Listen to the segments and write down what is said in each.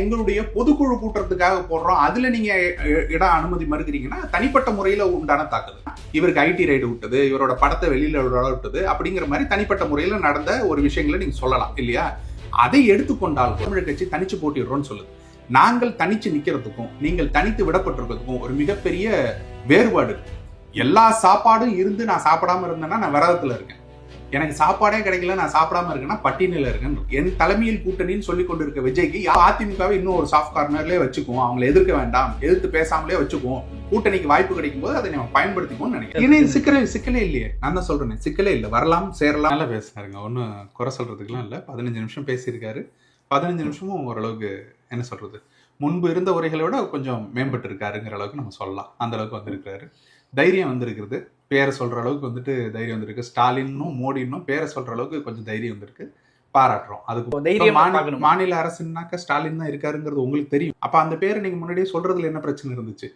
எங்களுடைய பொதுக்குழு கூட்டுறதுக்காக போடுறோம். அதுல நீங்க இடம் இட அனுமதி மறுக்கிறீங்கன்னா தனிப்பட்ட முறையில உண்டான தாக்குதல். இவருக்கு ஐடி ரைடு விட்டது இவரோட படத்தை வெளியில விட்டது அப்படிங்கிற மாதிரி தனிப்பட்ட முறையில நடந்த ஒரு விஷயங்களை நீங்க சொல்லலாம் இல்லையா? அதை எடுத்துக்கொண்டால் தமிழ் கட்சி தனிச்சு போட்டிடுறோம்னு சொல்லுது. நாங்கள் தனிச்சு நிக்கிறதுக்கும் நீங்கள் தனித்து விடப்பட்டிருக்கிறதுக்கும் ஒரு மிகப்பெரிய வேறுபாடு எல்லா சாப்பாடும் இருந்து நான் சாப்பிடாம இருந்தேன்னா நான் விரதத்துல இருக்கேன். எனக்கு சாப்பாடே கிடைக்கல நான் சாப்பிடாம இருக்கேன்னா பட்டினியில இருக்கேன் என் தலைமையில் கூட்டணின்னு சொல்லி கொண்டு இருக்க விஜய்க்கு அதிமுகவை இன்னும் ஒரு சாஃப்ட் கார்னர்லயே வச்சுக்குவோம் அவங்களை எதிர்க்க வேண்டாம் எதிர்த்து பேசாமலே வச்சுக்குவோம் கூட்டணிக்கு வாய்ப்பு கிடைக்கும் போது அதை நம்ம பயன்படுத்திக்குவோம்னு நினைக்கிறேன். இது சிக்கலே சிக்கலே இல்லையே. நான் தான் சொல்றேன் சிக்கலே இல்லை. வரலாம் சேரலாம். நல்லா பேசுனாருங்க. ஒன்றும் குறை சொல்றதுக்குலாம் இல்லை. பதினஞ்சு நிமிஷம் பேசியிருக்காரு. பதினஞ்சு நிமிஷமும் ஓரளவுக்கு என்ன சொல்றது? முன்பு இருந்த உரைகளை விட கொஞ்சம் மேம்பட்டு இருக்காருங்கிற அளவுக்கு நம்ம சொல்லலாம். அந்த அளவுக்கு வந்திருக்காரு தைரியம் வந்திருக்கிறது. பேரை சொல்ற அளவுக்கு வந்துட்டு தைரியம் வந்திருக்கு. ஸ்டாலினும் மோடினும் பேரை சொல்ற அளவுக்கு கொஞ்சம் தைரியம் வந்திருக்கு. பாராட்டுறோம். அதுக்கு தைரியமா மாநில- அரசுனாக்க ஸ்டாலின் தான் இருக்காருங்கிறது உங்களுக்கு தெரியும். அப்ப அந்த பேரை நீங்க முன்னாடியே சொல்றதுல என்ன பிரச்சனை இருந்துச்சு?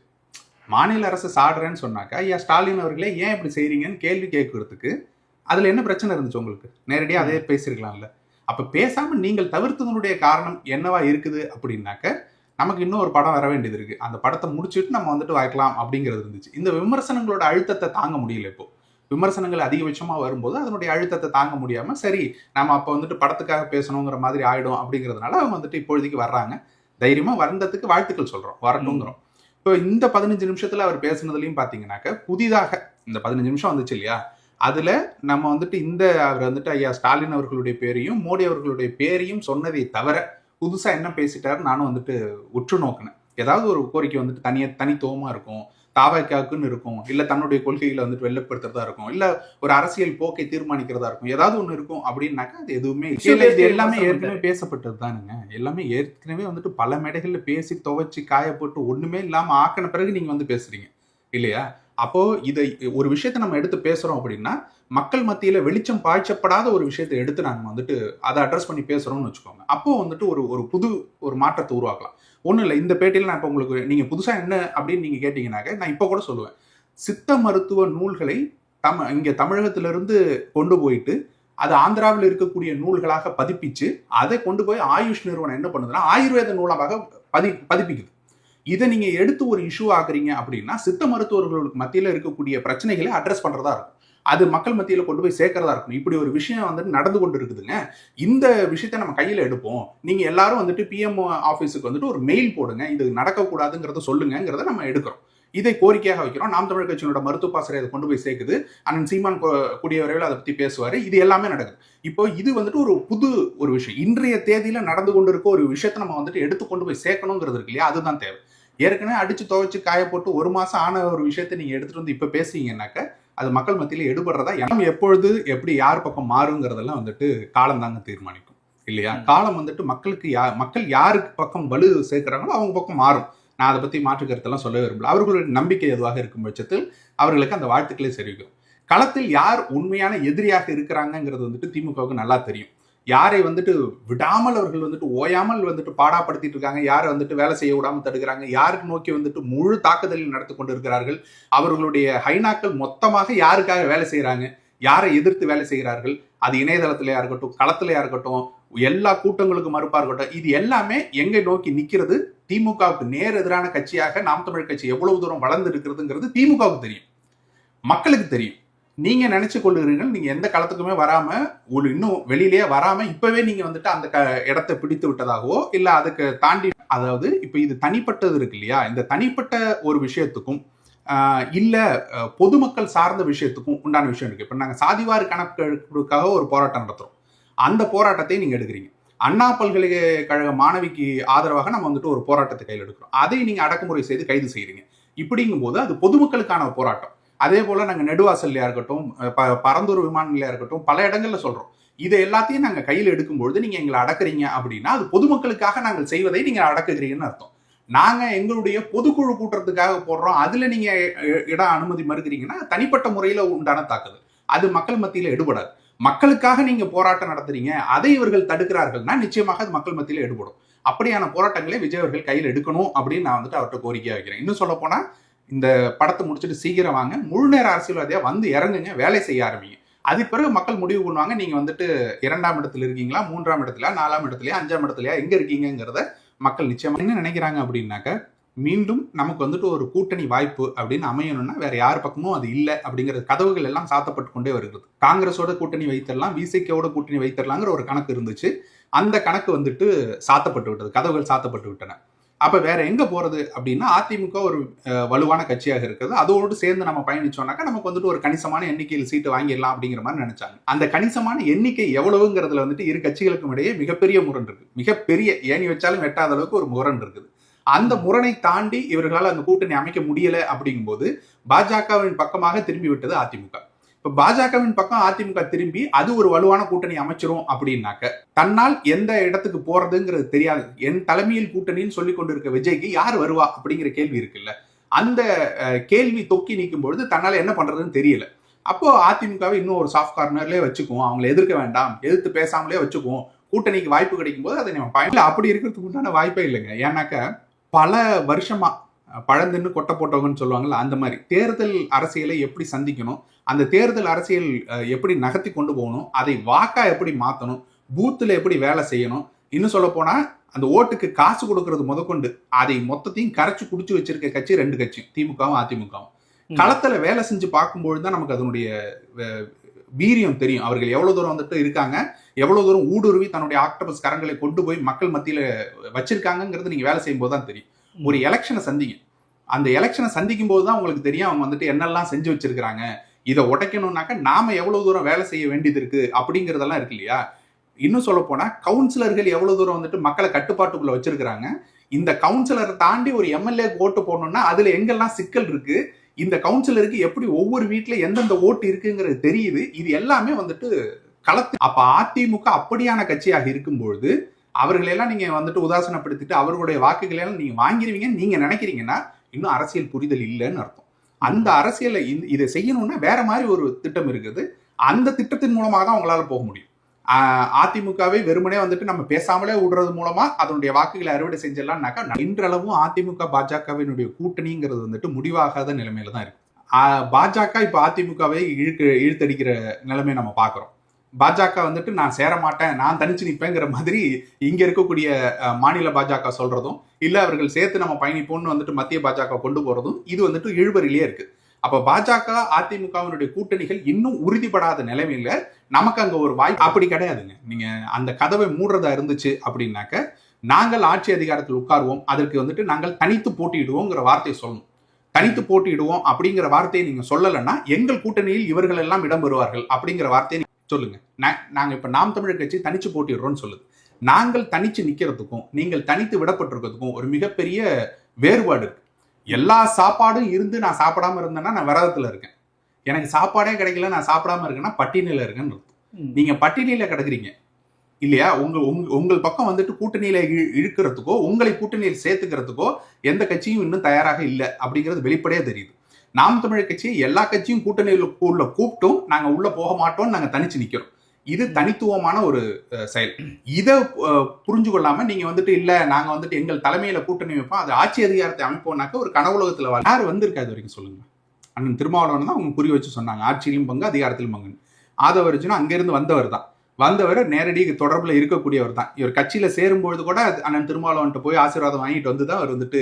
மாநில அரசு சாடுறேன்னு சொன்னாக்கா ஐயா ஸ்டாலின் அவர்களே ஏன் இப்படி செய்றீங்கன்னு கேள்வி கேட்கறதுக்கு அதுல என்ன பிரச்சனை இருந்துச்சு உங்களுக்கு? நேரடியா அதே பேசியிருக்கலாம்ல. அப்ப பேசாம நீங்கள் தவிர்த்ததனுடைய காரணம் என்னவா இருக்குது அப்படின்னாக்க நமக்கு இன்னும் ஒரு படம் வர வேண்டியது இருக்கு. அந்த படத்தை முடிச்சுட்டு நம்ம வந்துட்டு வாய்க்கலாம் அப்படிங்கிறது இருந்துச்சு. இந்த விமர்சனங்களோட அழுத்தத்தை தாங்க முடியல இப்போ. விமர்சனங்கள் அதிகபட்சமாக வரும்போது அதனுடைய அழுத்தத்தை தாங்க முடியாமல் சரி நம்ம அப்போ வந்துட்டு படத்துக்காக பேசணுங்கிற மாதிரி ஆயிடும் அப்படிங்கிறதுனால அவங்க வந்துட்டு இப்பொழுதைக்கு வர்றாங்க. தைரியமாக வரந்ததுக்கு வாழ்த்துக்கள் சொல்கிறோம் வரணுங்கிறோம் இப்போ இந்த பதினஞ்சு நிமிஷத்தில் அவர் பேசுனதுலையும் பார்த்தீங்கன்னாக்க புதிதாக இந்த பதினஞ்சு நிமிஷம் வந்துச்சு இல்லையா? அதில் நம்ம வந்துட்டு இந்த அவர் வந்துட்டு ஐயா ஸ்டாலின் அவர்களுடைய பேரையும் மோடி அவர்களுடைய பேரையும் சொன்னதை தவிர புதுசா என்ன பேசிட்டாரு நானும் வந்துட்டு உற்று நோக்கினேன். ஏதாவது ஒரு கோரிக்கை வந்துட்டு தனிய தனித்துவமா இருக்கும் தாவாக்காக்குன்னு இருக்கும் இல்ல தன்னுடைய கொள்கைகளை வந்துட்டு வெளிப்படுத்துறதா இருக்கும் இல்ல ஒரு அரசியல் போக்கை தீர்மானிக்கிறதா இருக்கும் ஏதாவது ஒண்ணு இருக்கும் அப்படின்னாக்கா அது எதுவுமே இது எல்லாமே ஏற்கனவே பேசப்பட்டது தானுங்க எல்லாமே ஏற்கனவே வந்துட்டு பல மேடைகள்ல பேசி துவைச்சு காயப்போட்டு ஒண்ணுமே இல்லாம ஆக்கின பிறகு நீங்க வந்து பேசுறீங்க. இல்லையா? அப்போ இதை ஒரு விஷயத்தை நம்ம எடுத்து பேசுறோம் அப்படின்னா மக்கள் மத்தியில் வெளிச்சம் பாய்ச்சப்படாத ஒரு விஷயத்தை எடுத்து நாங்கள் வந்துட்டு அதை அட்ரஸ் பண்ணி பேசுகிறோம்னு வச்சுக்கோங்க. அப்போது வந்துட்டு ஒரு ஒரு புது ஒரு மாற்றத்தை உருவாக்கலாம். ஒன்றும் இல்லை இந்த பேட்டியில் நான் இப்போ உங்களுக்கு நீங்கள் புதுசாக என்ன அப்படின்னு நீங்கள் கேட்டிங்கனாக்க நான் இப்போ கூட சொல்லுவேன். சித்த மருத்துவ நூல்களை தம இங்கே தமிழகத்திலிருந்து கொண்டு போயிட்டு அது ஆந்திராவில் இருக்கக்கூடிய நூல்களாக பதிப்பிச்சு அதை கொண்டு போய் ஆயுஷ் நிறுவனம் என்ன பண்ணுதுன்னா ஆயுர்வேத நூலமாக பதி பதிப்பிக்குது. இதை நீங்கள் எடுத்து ஒரு இஷ்யூ ஆக்குறீங்க அப்படின்னா சித்த மருத்துவர்களுக்கு மத்தியில் இருக்கக்கூடிய பிரச்சனைகளை அட்ரஸ் பண்ணுறதா இருக்கும். அது மக்கள் மத்தியில் கொண்டு போய் சேர்க்கறதா இருக்கும் இப்படி ஒரு விஷயம் வந்துட்டு நடந்து கொண்டு இருக்குதுங்க இந்த விஷயத்த நம்ம கையில் எடுப்போம். நீங்கள் எல்லாரும் வந்துட்டு பிஎம் ஆஃபீஸுக்கு வந்துட்டு ஒரு மெயில் போடுங்க. இது நடக்கக்கூடாதுங்கிறத சொல்லுங்கிறத நம்ம எடுக்கிறோம். இதை கோரிக்கையாக வைக்கிறோம். நாம் தமிழர் கட்சியினோட மருத்துவ பாசறை அதை கொண்டு போய் சேர்க்குது. அண்ணன் சீமான் கூடிய விரைவில் அதை பற்றி பேசுவார். இது எல்லாமே நடக்குது. இப்போ இது வந்துட்டு ஒரு புது ஒரு விஷயம். இன்றைய தேதியில் நடந்து கொண்டு இருக்க ஒரு விஷயத்தை நம்ம வந்துட்டு எடுத்து கொண்டு போய் சேர்க்கணுங்கிறது இருக்கு இல்லையா? அதுதான் தேவை. ஏற்கனவே அடிச்சு துவைச்சு காய போட்டு ஒரு மாசம் ஆன ஒரு விஷயத்தை நீங்க எடுத்துட்டு வந்து இப்ப பேசுவீங்கன்னாக்க அது மக்கள் மத்தியில எடுபடுறதா எண்ணம் எப்பொழுது எப்படி யார் பக்கம் மாறுங்கிறதெல்லாம் வந்துட்டு காலம் தாங்க தீர்மானிக்கும் இல்லையா. காலம் வந்துட்டு மக்களுக்கு யா மக்கள் யாருக்கு பக்கம் வலு சேர்க்கிறாங்களோ அவங்க பக்கம் மாறும். நான் அதை பத்தி மாற்று கருத்தெல்லாம் சொல்ல விரும்பல. அவர்களுடைய நம்பிக்கை எதுவாக இருக்கும் பட்சத்தில் அவர்களுக்கு அந்த வாழ்த்துக்களை தெரிவிக்கும் களத்தில் யார் உண்மையான எதிரியாக இருக்கிறாங்கங்கிறது வந்துட்டு திமுகவுக்கு நல்லா தெரியும். யாரை வந்துட்டு விடாமல் அவர்கள் வந்துட்டு ஓயாமல் வந்துட்டு பாடாப்படுத்திட்டு இருக்காங்க யாரை வந்துட்டு வேலை செய்ய விடாமல் தடுக்கிறாங்க யாருக்கு நோக்கி வந்துட்டு முழு தாக்குதலில் நடத்தி கொண்டு இருக்கிறார்கள் அவர்களுடைய ஹைனாக்கள் மொத்தமாக யாருக்காக வேலை செய்கிறாங்க யாரை எதிர்த்து வேலை செய்கிறார்கள் அது இணையதளத்திலையா இருக்கட்டும் களத்திலையா இருக்கட்டும் எல்லா கூட்டங்களுக்கும் மறுப்பா இருக்கட்டும் இது எல்லாமே எங்க நோக்கி நிற்கிறது திமுகவுக்கு நேர் எதிரான கட்சியாக நாம் தமிழ் கட்சி எவ்வளவு தூரம் வளர்ந்து இருக்கிறதுங்கிறது திமுகவுக்கு தெரியும் மக்களுக்கு தெரியும். நீங்க நினைச்சு கொள்கிறீர்கள் நீங்க எந்த களத்துக்குமே வராம ஒரு இன்னும் வெளியிலேயே வராம இப்பவே நீங்க வந்துட்டு அந்த க- இடத்தை பிடித்து விட்டதாகவோ இல்ல அதுக்கு தாண்டி அதாவது இப்ப இது தனிப்பட்டது இருக்கு இல்லையா? இந்த தனிப்பட்ட ஒரு விஷயத்துக்கும் இல்லை இல்ல பொதுமக்கள் சார்ந்த விஷயத்துக்கும் உண்டான விஷயம் இருக்கு. இப்ப நாங்க சாதிவாரி கணக்கெடுப்புக்காக ஒரு போராட்டம் நடத்துறோம். அந்த போராட்டத்தை நீங்க எடுக்கிறீங்க. அண்ணா பல்கலைக்கழக மாணவிக்கு ஆதரவாக நம்ம வந்துட்டு ஒரு போராட்டத்தை கையில் எடுக்கிறோம். அதை நீங்க அடக்குமுறை செய்து கைது செய்யறீங்க இப்படிங்கும் போது அது பொதுமக்களுக்கான போராட்டம். அதே போல் நாங்கள் நெடுவாசல்லையா இருக்கட்டும் ப- பரந்தூர் விமான இருக்கட்டும் பல இடங்களில் சொல்கிறோம் இதை எல்லாத்தையும் நாங்கள் கையில் எடுக்கும்பொழுது நீங்கள் எங்களை அடக்குறீங்க அப்படின்னா அது பொதுமக்களுக்காக நாங்கள் செய்வதை நீங்கள் அடக்குகிறீங்கன்னு அர்த்தம். நாங்கள் எங்களுடைய பொதுக்குழு கூட்டுறதுக்காக போடுறோம். அதில் நீங்கள் இடம் அனுமதி மறுக்கிறீங்கன்னா தனிப்பட்ட முறையில் உண்டான தாக்குதல். அது மக்கள் மத்தியில் எடுபடாது. மக்களுக்காக நீங்கள் போராட்டம் நடத்துறீங்க அதை இவர்கள் தடுக்கிறார்கள்னா நிச்சயமாக அது மக்கள் மத்தியில் எடுபடும். அப்படியான போராட்டங்களை விஜய் அவர்கள் கையில் எடுக்கணும் அப்படின்னு நான் வந்துட்டு அவர்கிட்ட கோரிக்கையாக வைக்கிறேன். இன்னும் சொல்ல போனால் இந்த படத்தை முடிச்சுட்டு சீக்கிரம் வாங்க. முழு நேர அரசியல்வாதியாக வந்து இறங்குங்க வேலை செய்ய ஆரம்பிங்க. அதுக்கு பிறகு மக்கள் முடிவு பண்ணுவாங்க நீங்கள் வந்துட்டு இரண்டாம் இடத்துல இருக்கீங்களா மூன்றாம் இடத்துல நாலாம் இடத்துலையா அஞ்சாம் இடத்துலையா எங்கே இருக்கீங்கிறத மக்கள் நிச்சயமாக என்ன நினைக்கிறாங்க அப்படின்னாக்க மீண்டும் நமக்கு வந்துட்டு ஒரு கூட்டணி வாய்ப்பு அப்படின்னு அமையணும்னா வேற யார் பக்கமும் அது இல்லை அப்படிங்கிற கதவுகள் எல்லாம் சாத்தப்பட்டு கொண்டே வருகிறது. காங்கிரஸோட கூட்டணி வைத்திடலாம் விசிகேவோட கூட்டணி வைத்திடலாங்கிற ஒரு கணக்கு இருந்துச்சு. அந்த கணக்கு வந்துட்டு சாத்தப்பட்டு விட்டது கதவுகள் சாத்தப்பட்டு விட்டன. அப்ப வேற எங்க போறது அப்படின்னா அதிமுக ஒரு வலுவான கட்சியாக இருக்குது. அதோடு சேர்ந்து நம்ம பயணிச்சோம்னாக்கா நமக்கு வந்துட்டு ஒரு கணிசமான எண்ணிக்கையில் சீட்டு வாங்கிடலாம் அப்படிங்கிற மாதிரி நினைச்சாங்க. அந்த கணிசமான எண்ணிக்கை எவ்வளவுங்கிறதுல வந்துட்டு இரு கட்சிகளுக்கும் இடையே மிகப்பெரிய முரண் இருக்கு. மிகப்பெரிய ஏணி வச்சாலும் வெட்டாத அளவுக்கு ஒரு முரண் இருக்குது. அந்த முரணை தாண்டி இவர்களால் அந்த கூட்டணி அமைக்க முடியல அப்படிங்கும்போது பாஜகவின் பக்கமாக திரும்பி விட்டது அதிமுக. இப்ப பாஜகவின் பக்கம் அதிமுக திரும்பி அது ஒரு வலுவான கூட்டணி அமைச்சிரும் அப்படின்னாக்க தன்னால் எந்த இடத்துக்கு போறதுங்கிறது தெரியாது. என் தலைமையில் கூட்டணின்னு சொல்லி கொண்டிருக்க விஜய்க்கு யார் வருவா அப்படிங்கிற கேள்வி இருக்குல்ல. அந்த கேள்வி தொக்கி நீக்கும் பொழுது தன்னால என்ன பண்றதுன்னு தெரியல. அப்போ அதிமுகவை இன்னும் ஒரு சாஃப்ட் கார்னர்லேயே வச்சுக்குவோம். அவங்களை எதிர்க்க வேண்டாம். எதிர்த்து பேசாமலே வச்சுக்குவோம். கூட்டணிக்கு வாய்ப்பு கிடைக்கும் போது அதை நம்ம பயன் அப்படி இருக்கிறதுக்கு உண்டான வாய்ப்பே இல்லைங்க. ஏன்னாக்க பல வருஷமா பழந்தின்னு கொட்டை போட்டவங்கன்னு சொல்லுவாங்கல்ல அந்த மாதிரி. தேர்தல் அரசியலை எப்படி சந்திக்கணும்? அந்த தேர்தல் அரசியல் எப்படி நகர்த்தி கொண்டு போகணும்? அதை வாக்கா எப்படி மாத்தணும்? பூத்துல எப்படி வேலை செய்யணும்? இன்னும் சொல்ல போனா அந்த ஓட்டுக்கு காசு கொடுக்கறது முதற்கொண்டு அதை மொத்தத்தையும் கரைச்சு குடிச்சு வச்சிருக்க கட்சி ரெண்டு கட்சி திமுகவும் அதிமுகவும். களத்துல வேலை செஞ்சு பார்க்கும்பொழுது தான் நமக்கு அதனுடைய வீரியம் தெரியும். அவர்கள் எவ்வளவு தூரம் வந்துட்டு இருக்காங்க எவ்வளவு தூரம் ஊடுருவி தன்னுடைய ஆக்டோபஸ் கரங்களை கொண்டு போய் மக்கள் மத்தியில வச்சிருக்காங்கங்கிறது நீங்க வேலை செய்யும் போது தான் தெரியும். ஒரு எலெக்ஷனை சந்திங்க. அந்த எலெக்ஷனை சந்திக்கும் போது தான் உங்களுக்கு தெரியும் அவங்க வந்துட்டு என்னெல்லாம் செஞ்சு வச்சிருக்கிறாங்க. இதை உடைக்கணும்னாக்க நாம எவ்வளவு தூரம் வேலை செய்ய வேண்டியது இருக்கு அப்படிங்கிறதெல்லாம் இருக்கு இல்லையா? இன்னும் சொல்ல போனா கவுன்சிலர்கள் எவ்வளவு தூரம் வந்துட்டு மக்களை கட்டுப்பாட்டுக்குள்ள வச்சிருக்கிறாங்க. இந்த கவுன்சிலரை தாண்டி ஒரு எம்எல்ஏ ஓட்டு போடணும்னா அதுல எங்கெல்லாம் சிக்கல் இருக்கு? இந்த கவுன்சிலருக்கு எப்படி ஒவ்வொரு வீட்டுல எந்தெந்த ஓட்டு இருக்குங்கிறது தெரியுது. இது எல்லாமே வந்துட்டு களத்து. அப்ப அதிமுக அப்படியான கட்சியாக இருக்கும்பொழுது அவர்களெல்லாம் நீங்க வந்துட்டு உதாசனப்படுத்திட்டு அவர்களுடைய வாக்குகளை எல்லாம் நீங்க வாங்கிருவீங்கன்னு நீங்க நினைக்கிறீங்கன்னா இன்னும் அரசியல் புரிதல் இல்லைன்னு அர்த்தம். அந்த அரசியலை இந்த- இதை செய்யணும்னா வேற மாதிரி ஒரு திட்டம் இருக்குது. அந்த திட்டத்தின் மூலமாக தான் உங்களால போக முடியும். அதிமுகவை வெறுமனே வந்துட்டு நம்ம பேசாமலே விடுறது மூலமா அதனுடைய வாக்குகளை அறுவடை செஞ்சிடலாம்னாக்கா இன்றளவும் அதிமுக பாஜகவினுடைய கூட்டணிங்கிறது வந்துட்டு முடிவாகாத நிலைமையில தான் இருக்கு. பாஜக இப்ப அதிமுகவை இழுக்க இழுத்தடிக்கிற நிலைமையை நம்ம பார்க்கிறோம் பாஜக வந்துட்டு நான் சேர மாட்டேன் நான் தனிச்சு நிற்பேங்கிற மாதிரி இங்க இருக்கக்கூடிய மாநில பாஜக சொல்றதும் இல்ல அவர்கள் சேர்த்து நம்ம பயணிப்போம்னு வந்துட்டு மத்திய பாஜக கொண்டு போறதும் இது வந்துட்டு இழுபறிலேயே இருக்கு. அப்ப பாஜக அதிமுகவினுடைய கூட்டணிகள் இன்னும் உறுதிப்படாத நிலைமையில நமக்கு அங்க ஒரு வாய்ப்பு அப்படி கிடையாதுங்க. நீங்க அந்த கதவை மூடுறதா இருந்துச்சு அப்படின்னாக்க நாங்கள் ஆட்சி அதிகாரத்தில் உட்காருவோம் அதற்கு வந்துட்டு நாங்கள் தனித்து போட்டியிடுவோங்கிற வார்த்தையை சொல்லணும். தனித்து போட்டியிடுவோம் அப்படிங்கிற வார்த்தையை நீங்க சொல்லலைன்னா எங்கள் கூட்டணியில் இவர்கள் எல்லாம் இடம் பெறுவார்கள் அப்படிங்கிற வார்த்தையை சொல்லுங்க. நா- நாங்க இப்ப நாம் தமிழர் கட்சி தனிச்சு போட்டிடுறோம்னு சொல்லுது. நாங்கள் தனிச்சு நிக்கிறதுக்கும் நீங்கள் தனித்து விடப்பட்டிருக்கிறதுக்கும் ஒரு மிகப்பெரிய வேறுபாடு இருக்கு. எல்லா சாப்பாடும் இருந்து நான் சாப்பிடாம இருந்தேன்னா நான் விரதத்துல இருக்கேன். எனக்கு சாப்பாடே கிடைக்கல நான் சாப்பிடாம இருக்கேன்னா பட்டினியில இருக்கேன்னு. நீங்க பட்டினியில கிடக்குறீங்க. இல்லையா? உங்க உங்க உங்கள் பக்கம் வந்துட்டு கூட்டணியில இழு- இழுக்கிறதுக்கோ உங்களை கூட்டணியில் சேர்த்துக்கிறதுக்கோ எந்த கட்சியும் இன்னும் தயாராக இல்லை அப்படிங்கிறது வெளிப்படையா தெரியுது. நாம் தமிழர் கட்சி எல்லா கட்சியும் கூட்டணியில் உள்ள கூப்பிட்டும் நாங்க உள்ள போக மாட்டோம் நாங்க தனிச்சு நிக்கிறோம். இது தனித்துவமான ஒரு செயல். இதை புரிஞ்சு கொள்ளாம நீங்க வந்துட்டு இல்ல நாங்க வந்துட்டு எங்கள் தலைமையில கூட்டணி வைப்போம். அது ஆட்சி அதிகாரத்தை அமைப்போம்னாக்க ஒரு கனவுலகத்துல யார் வந்திருக்கா இது வரைக்கும் சொல்லுங்க. அண்ணன் திருமாவளவன் தான் அவங்க குறி வச்சு சொன்னாங்க. ஆட்சியிலும் பங்கு அதிகாரத்திலும் பங்கு ஆதவர்ஜுனா அங்கிருந்து வந்தவர் தான். வந்தவர் நேரடி தொடர்புல இருக்கக்கூடியவர் தான். இவர் கட்சியில சேரும்பொழுது கூட அண்ணன் திருமாவளவன்ட்ட போய் ஆசீர்வாதம் வாங்கிட்டு வந்து தான் அவர் வந்துட்டு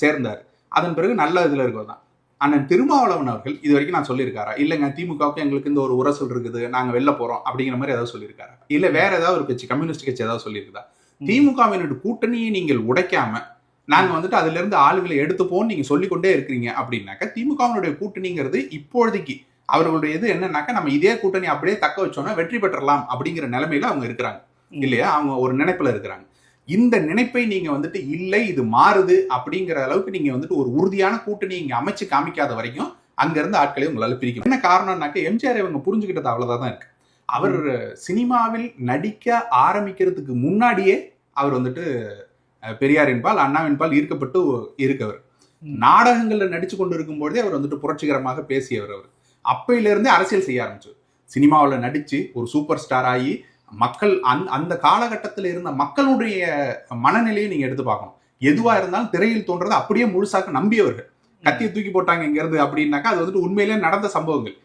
சேர்ந்தார். அதன் பிறகு நல்ல இதுல இருக்கவர் தான். அண்ணன் திருமாவளவன் அவர்கள் இது வரைக்கும் நான் சொல்லியிருக்காரா? இல்லைங்க திமுகவுக்கு எங்களுக்கு இந்த ஒரு உரசல் இருக்குது நாங்க வெளில போறோம் அப்படிங்கிற மாதிரி ஏதாவது சொல்லியிருக்காரா? இல்ல வேற ஏதாவது ஒரு கட்சி கம்யூனிஸ்ட் கட்சி ஏதாவது சொல்லியிருக்குதா? திமுகவினுடைய கூட்டணியை நீங்கள் உடைக்காம நாங்க வந்துட்டு அதுல இருந்து ஆளுகளை எடுத்துப்போம் நீங்க சொல்லிக்கொண்டே இருக்கிறீங்க அப்படின்னாக்க திமுகவினுடைய கூட்டணிங்கிறது இப்பொழுதைக்கு அவர்களுடைய இது என்னன்னாக்க நம்ம இதே கூட்டணி அப்படியே தக்க வச்சோம்னா வெற்றி பெற்றலாம் அப்படிங்கிற நிலைமையில அவங்க இருக்கிறாங்க. இல்லையா? அவங்க ஒரு நினைப்புல இருக்கிறாங்க. இந்த நினைப்பை நீங்க வந்துட்டு இல்லை இது மாறுது அப்படிங்கிற அளவுக்கு நீங்க வந்துட்டு ஒரு உறுதியான கூட்டணி இங்க அமைச்சு காமிக்காத வரைக்கும் அங்க இருந்து ஆட்களை உங்களால பிரிக்க முடியாது. என்ன காரணம்னாக்க எம்ஜிஆர் இவங்க புரிஞ்சுக்கிட்டது அவ்வளவுதான் தான் இருக்கு. அவர் சினிமாவில் நடிக்க ஆரம்பிக்கிறதுக்கு முன்னாடியே அவர் வந்துட்டு அஹ், பெரியாரின் பால் அண்ணாவின் பால் ஈர்க்கப்பட்டு இருக்கவர். நாடகங்கள்ல நடிச்சு கொண்டு இருக்கும்போதே அவர் வந்துட்டு புரட்சிகரமாக பேசியவர் அவர். அப்பையில இருந்தே அரசியல் செய்ய ஆரம்பிச்சு. சினிமாவில் நடிச்சு ஒரு சூப்பர் ஸ்டார் ஆகி மக்கள் அந் அந்த காலகட்டத்தில் இருந்த மக்களுடைய மனநிலையை நீங்க எடுத்து பார்க்கணும். எதுவா இருந்தாலும் திரையில் தோன்றதை அப்படியே முழுசாக்க நம்பியவர்கள். கத்தியை தூக்கி போட்டாங்க இங்க இருந்து அப்படின்னாக்கா அது வந்துட்டு உண்மையிலே நடந்த சம்பவங்கள்.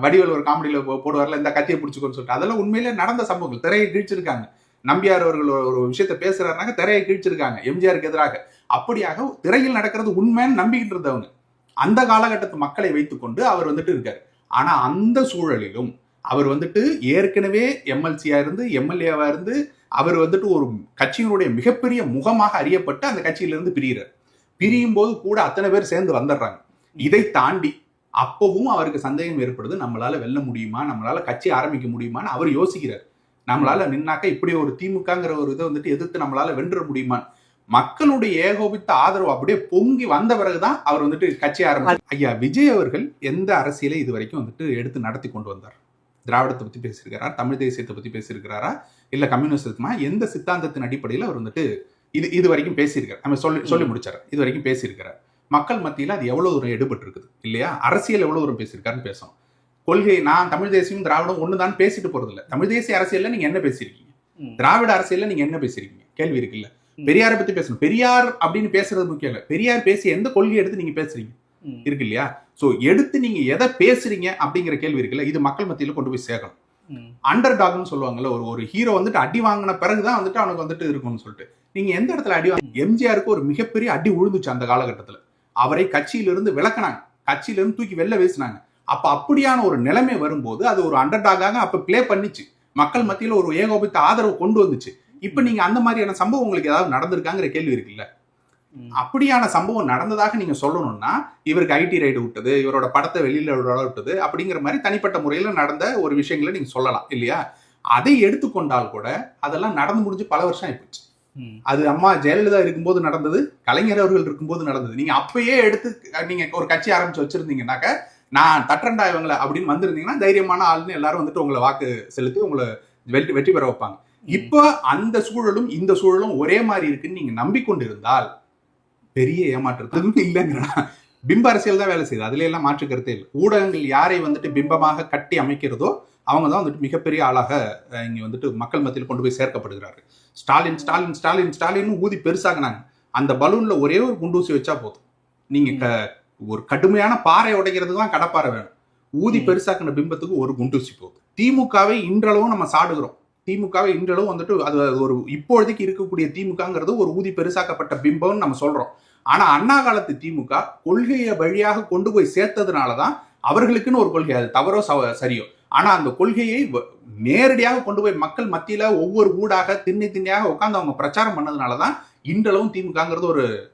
வடிவேல் ஒரு காமெடியில போடுவார்ல இந்த கத்தியை பிடிச்சிக்கோன்னு சொல்லிட்டு. அதெல்லாம் உண்மையிலே நடந்த சம்பவங்கள். திரையை கிழிச்சிருக்காங்க. நம்பியார் அவர்கள் ஒரு- ஒரு விஷயத்த பேசுறாருனாக்க திரையை கிழிச்சிருக்காங்க எம்ஜிஆருக்கு எதிராக. அப்படியாக திரையில் நடக்கிறது உண்மைன்னு நம்பிக்கிட்டு இருந்தவங்க. அந்த காலகட்டத்து மக்களை வைத்துக்கொண்டு அவர் வந்துட்டு இருக்காரு. ஆனா அந்த சூழலிலும் அவர் வந்துட்டு ஏற்கனவே எம்எல்சியா இருந்து எம்எல்ஏவா இருந்து அவர் வந்துட்டு ஒரு கட்சியினுடைய மிகப்பெரிய முகமாக அறியப்பட்டு அந்த கட்சியிலிருந்து பிரிகிறார். பிரியும் போது கூட அத்தனை பேர் சேர்ந்து வந்துடுறாங்க. இதை தாண்டி அப்பவும் அவருக்கு சந்தேகம் ஏற்படுது. நம்மளால வெல்ல முடியுமா? நம்மளால கட்சி ஆரம்பிக்க முடியுமான்னு அவர் யோசிக்கிறார். நம்மளால நின்னாக்க இப்படி ஒரு திமுகங்கிற ஒரு இதை வந்துட்டு எதிர்த்து நம்மளால வென்ற முடியுமா மக்களுடைய ஏகோபித்த ஆதரவு அப்படியே பொங்கி வந்த பிறகுதான் அவர் வந்துட்டு கட்சி ஆரம்பி ஐயா விஜய் அவர்கள் எந்த அரசியலை இது வரைக்கும் வந்துட்டு எடுத்து நடத்தி கொண்டு வந்தார்? திராவிடத்தை பத்தி பேசியிருக்கிறாரா? தமிழ் தேசியத்தை பத்தி பேசியிருக்கிறாரா? இல்ல கம்யூனிஸ்டமா எந்த சித்தாந்தத்தின் அடிப்படையில் அவர் வந்துட்டு இது இது வரைக்கும் பேசியிருக்கார். நம்ம சொல்லி சொல்லி முடிச்சார். இது வரைக்கும் பேசியிருக்கிறார். மக்கள் மத்தியில் அது எவ்வளவு தூரம் எடுபட்டு இருக்குது இல்லையா? அரசியல் எவ்வளவு தூரம் பேசியிருக்காருன்னு பேசணும். கொள்கை நான் தமிழ் தேசியம் திராவிடம் ஒண்ணுதான் பேசிட்டு போறது இல்ல தமிழ் தேசிய அரசியல்ல நீங்க என்ன பேசியிருக்கீங்க? ம். திராவிட அரசியல்ல நீங்க என்ன பேசியிருக்கீங்க? கேள்வி இருக்குல்ல ம். பெரியாரை பத்தி பேசணும். பெரியார் அப்படின்னு பேசுறது முக்கியம் இல்ல. பெரியார் பேசிய எந்த கொள்கையை எடுத்து நீங்க பேசுறீங்க. இருக்கு இல்லையா? சோ எடுத்து நீங்க எதை பேசுறீங்க அப்படிங்கிற கேள்வி இருக்குல்ல இது மக்கள் மத்தியில கொண்டு போய் சேர்க்கணும். அண்டர் டாக்னு சொல்லுவாங்கல்ல ஒரு ஒரு ஹீரோ வந்துட்டு அடி வாங்கின பிறகுதான் வந்துட்டு அவனுக்கு வந்துட்டு இருக்கும்னு சொல்லிட்டு. நீங்க எந்த இடத்துல அடி வாங்க எம்ஜிஆருக்கு ஒரு மிகப்பெரிய அடி விழுந்துச்சு அந்த காலகட்டத்துல. அவரை கட்சியிலிருந்து விளக்குனாங்க கட்சியிலிருந்து தூக்கி வெளில வீசினாங்க. அப்ப அப்படியான ஒரு நிலைமை வரும்போது அது ஒரு அண்டர் டாகாக அப்ப ப்ளே பண்ணிச்சு. மக்கள் மத்தியில ஒரு ஏகோபித்த ஆதரவு கொண்டு வந்துச்சு. இப்ப நீங்க அந்த மாதிரியான சம்பவம் உங்களுக்கு ஏதாவது நடந்திருக்காங்கிற கேள்வி இருக்குல்ல. அப்படியான சம்பவம் நடந்ததாக நீங்க சொல்லணும்னா இவருக்கு ஐடி ரைடு விட்டது இவரோட படத்தை வெளியில விட விட்டது அப்படிங்கிற மாதிரி தனிப்பட்ட முறையில நடந்த ஒரு விஷயங்களை நீங்க சொல்லலாம் இல்லையா? அதை எடுத்துக்கொண்டால் கூட அதெல்லாம் நடந்து முடிஞ்சு பல வருஷம் ஆயிப்போச்சு. அது அம்மா ஜெயலலிதா இருக்கும்போது நடந்தது கலைஞர் அவர்கள் இருக்கும்போது நடந்தது. நீங்க அப்பயே எடுத்து நீங்க ஒரு கட்சி ஆரம்பிச்சு வச்சிருந்தீங்கன்னாக்க நான் தட்டண்டா இவங்களை அப்படின்னு வந்திருந்தீங்கன்னா தைரியமான ஆளுன்னு எல்லாரும் வந்துட்டு உங்களை வாக்கு செலுத்தி உங்களை வெற்றி வெற்றி பெற வைப்பாங்க. இப்போ அந்த சூழலும் இந்த சூழலும் ஒரே மாதிரி இருக்குன்னு நீங்க நம்பிக்கொண்டு பெரிய ஏமாற்றத்துக்கு இல்லைங்கிறா பிம்ப அரசியல் தான் வேலை செய்யுது. அதுல எல்லாம் மாற்று கருத்தே இல்லை. ஊடகங்கள் யாரை வந்துட்டு பிம்பமாக கட்டி அமைக்கிறதோ அவங்க தான் வந்துட்டு மிகப்பெரிய ஆளாக இங்க வந்துட்டு மக்கள் மத்தியில் கொண்டு போய் சேர்க்கப்படுகிறார்கள். ஸ்டாலின் ஸ்டாலின் ஸ்டாலின் ஸ்டாலின் ஊதி பெருசாகினாங்க அந்த பலூன்ல ஒரே ஒரு குண்டூசி வச்சா போதும். நீங்க க- ஒரு கடுமையான பாறை உடைக்கிறதுக்கு தான் கடப்பாறை வேணும். ஊதி. பெருசாக்கின பிம்பத்துக்கு ஒரு குண்டூசி போதும். திமுகவை இன்றளவும் நம்ம சாடுகிறோம். திமுகவை இன்றளவும் வந்துட்டு அது ஒரு இப்பொழுதைக்கு இருக்கக்கூடிய திமுகங்கிறது ஒரு ஊதி பெருசாக்கப்பட்ட பிம்பம்னு நம்ம சொல்றோம். ஆனா அண்ணா காலத்து திமுக கொள்கையை வழியாக கொண்டு போய் சேர்த்ததுனால தான் அவர்களுக்குன்னு ஒரு கொள்கை. அது தவறோ சரியோ. ஆனா அந்த கொள்கையை வ- நேரடியாக கொண்டு போய் மக்கள் மத்தியில ஒவ்வொரு ஊடாக திண்ணி திண்ணியாக உட்காந்து அவங்க பிரச்சாரம் பண்ணதுனால தான் இன்றளவும் திமுகங்கிறது ஒரு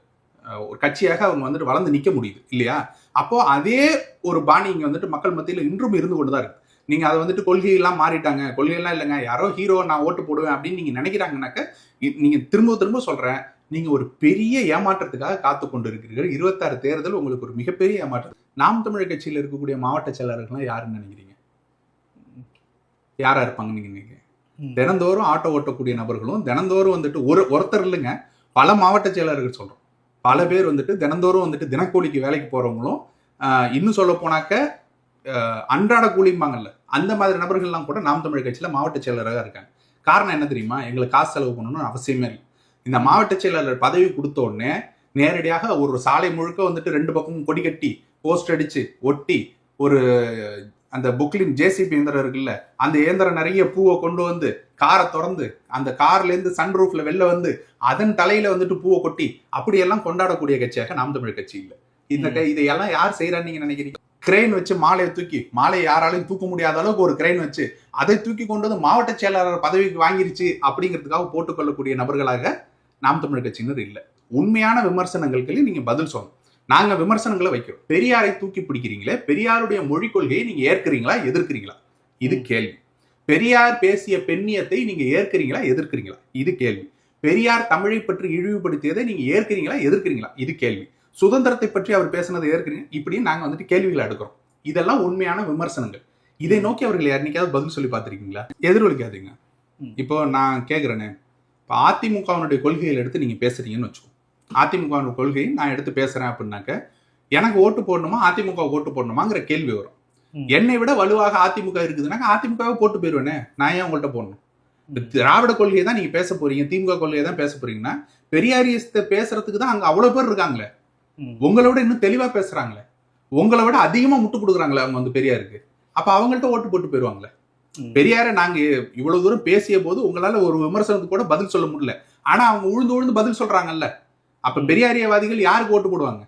ஒரு கட்சியாக அவங்க வந்துட்டு வளர்ந்து நிற்க முடியுது. இல்லையா? அப்போ அதே ஒரு பாணி இங்கே வந்துட்டு மக்கள் மத்தியில் இன்றும் இருந்து கொண்டு தான் இருக்கு. நீங்க அதை வந்துட்டு கொள்கையெல்லாம் மாறிட்டாங்க. கொள்கையெல்லாம் இல்லைங்க. யாரோ ஹீரோ நான் ஓட்டு போடுவேன் அப்படின்னு நீங்க நினைக்கிறாங்கனாக்க நீங்க திரும்ப திரும்ப சொல்றேன். நீங்க ஒரு பெரிய ஏமாற்றத்துக்காக காத்து கொண்டு இருக்கிறீர்கள் இருபத்தாறு தேர்தல் உங்களுக்கு ஒரு மிகப்பெரிய ஏமாற்றம் நாம் தமிழர் கட்சியில் இருக்கக்கூடிய மாவட்ட செயலாளர்கள்லாம் யாருன்னு நினைக்கிறீங்க? யாரா இருப்பாங்க நீங்க ம். தினந்தோறும் ஆட்டோ ஓட்டக்கூடிய நபர்களும் தினந்தோறும் வந்துட்டு ஒரு ஒருத்தர் இல்லைங்க. பல மாவட்ட செயலாளர்கள் சொல்றோம். பல பேர் வந்துட்டு தினந்தோறும் வந்துட்டு தினக்கூலிக்கு வேலைக்கு போறவங்களும் இன்னும் சொல்ல போனாக்க அன்றாட கூலிம்பாங்கல்ல அந்த மாதிரி நபர்கள்லாம் கூட நாம் தமிழ் கட்சியில மாவட்ட செயலராக இருக்காங்க. காரணம் என்ன தெரியுமா? எங்களுக்கு காசு செலவு பண்ணணும்னு அவசியமே இல்லை. இந்த மாவட்ட செயலாளர் பதவி கொடுத்த உடனே நேரடியாக ஒரு சாலை முழுக்க வந்துட்டு ரெண்டு பக்கமும் கொடி கட்டி போஸ்ட் அடிச்சு ஒட்டி ஒரு அந்த புக்லின் ஜேசிபி இயந்திரம் இருக்குல்ல அந்த இயந்திரம் நிறைய பூவை கொண்டு வந்து காரை திறந்து அந்த கார்ல இருந்து சன் ரூஃப்ல வெளில வந்து அதன் தலையில வந்துட்டு பூவை கொட்டி அப்படியெல்லாம் கொண்டாடக்கூடிய கட்சியாக நாம் தமிழ் கட்சி இல்ல. இந்த இதையெல்லாம் யார் செய்யறான்னு நீங்க நினைக்கிறீங்க? கிரெயின் வச்சு மாலையை தூக்கி மாலையை யாராலையும் தூக்க முடியாத அளவுக்கு ஒரு கிரெயின் வச்சு அதை தூக்கி கொண்டு வந்து மாவட்ட செயலாளர் பதவிக்கு வாங்கிருச்சு அப்படிங்கிறதுக்காக போட்டுக்கொள்ளக்கூடிய நபர்களாக நாம் தமிழ் கட்சியினர் இல்ல. உண்மையான விமர்சனங்களுக்கு நீங்க பதில் சொல்லணும். நாங்க விமர்சனங்களை வைக்கிறோம். பெரியாரை தூக்கி பிடிக்கிறீங்களே பெரியாருடைய மொழிக் கொள்கையை நீங்க ஏற்கிறீங்களா எதிர்க்கிறீங்களா? இது கேள்வி. பெரியார் பேசிய பெண்ணியத்தை நீங்க ஏற்கிறீங்களா எதிர்க்கிறீங்களா? இது கேள்வி. பெரியார் தமிழை பற்றி இழிவுபடுத்தியதை நீங்க ஏற்கிறீங்களா எதிர்க்கிறீங்களா? இது கேள்வி. சுதந்திரத்தை பற்றி அவர் பேசினதை ஏற்கிறீங்க இப்படி நாங்க வந்துட்டு கேள்விகளை எடுக்கிறோம் இதெல்லாம் உண்மையான விமர்சனங்கள். இதை நோக்கி அவர்கள் யாருனிக்காவது பதில் சொல்லி பார்த்திருக்கீங்களா? எதிரொலிக்காதீங்க. இப்போ நான் கேட்குறேனே இப்போ அதிமுகவினுடைய கொள்கைகள் எடுத்து நீங்க பேசுறீங்கன்னு வச்சுக்கோ. அதிமுகவினுடைய கொள்கையை நான் எடுத்து பேசுறேன் அப்படின்னாக்க எனக்கு ஓட்டு போடணுமா அதிமுக ஓட்டு போடணுமாங்கிற கேள்வி வரும். என்னை விட வலுவாக அதிமுக இருக்குதுன்னாக்க அதிமுகவை போட்டு போயிருவேனே. நான் ஏன் உங்கள்கிட்ட போடணும்? திராவிட கொள்கையை தான் நீங்க பேச போறீங்க திமுக கொள்கையை தான் பேச போறீங்கன்னா பெரியாரியத்தை பேசுறதுக்கு தான் அங்க அவ்வளவு பேர் இருக்காங்களே. ம். உங்களை விட இன்னும் தெளிவா பேசுறாங்களே. உங்களை விட அதிகமா முட்டு கொடுக்குறாங்களே அவங்க வந்து பெரியாருக்கு. அப்ப அவங்கள்ட்ட ஓட்டு போட்டு போயிருவாங்களே. பெரியாரை நாங்க இவ்வளவு தூரம் பேசிய போது உங்களால ஒரு விமர்சனத்துக்கு கூட பதில் சொல்ல முடியல. ஆனா அவங்க உழுந்து உழுந்து பதில் சொல்றாங்கல்ல. அப்ப. பெரியாரியவாதிகள் யாருக்கு ஓட்டு போடுவாங்க?